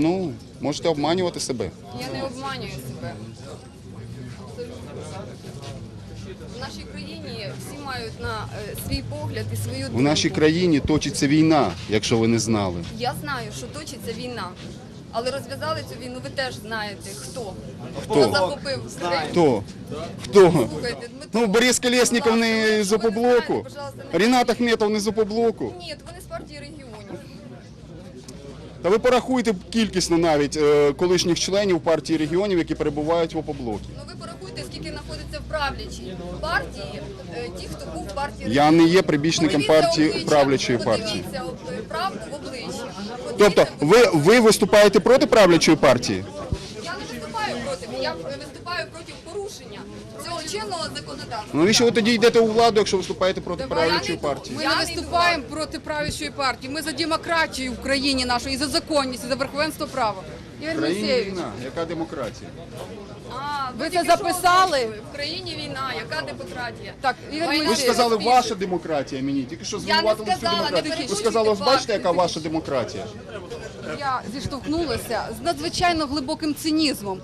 Ну, можете обманювати себе. Я не обманюю себе. В нашій країні всі мають на е, свій погляд і свою думку. В нашій країні точиться війна, якщо ви не знали. Я знаю, що точиться війна. Але розв'язали цю війну, ви теж знаєте, хто. Хто? захопив Крим. Хто? Хто? Слухайте, Дмитро, Ну, Борис Колєсніков будь не з якщо ви опоблоку. знаєте, пожалуйста, не Рінат. Ахметов не з опоблоку. Ні, вони з партії регіонів. Та ви порахуйте кількісно навіть е, колишніх членів партії регіонів, які перебувають в опоблокі. Ну ви порахуйте, скільки знаходиться в правлячій партії, е, ті, хто був в партії Я не є прибічником Подивіться партії обличчя, правлячої партії. Подивіться об- правду в обличчя. Тобто, Подивіться, ви, ви виступаєте проти правлячої партії? Я не виступаю проти, я виступаю проти порушення цього чинного законодавства. Ну навіщо ви тоді йдете у владу, якщо виступаєте проти Давай, я правлячої не партії? Ми не виступаємо проти правлячої партії. Ми за демократію в країні нашої, і за законність, і за верховенство права. Ігор В країні Моїсеєвич, війна, яка демократія? А, Ви тільки це що записали? озвучили. В країні війна, яка демократія? Так, Ігор Ви ж сказали, ваша демократія мені. Тільки що звинуватили всю сказала, не демократію. Ви перекручуйте сказали, ось бачите, яка ваша демократія? я зіштовхнулася з надзвичайно глибоким цинізмом.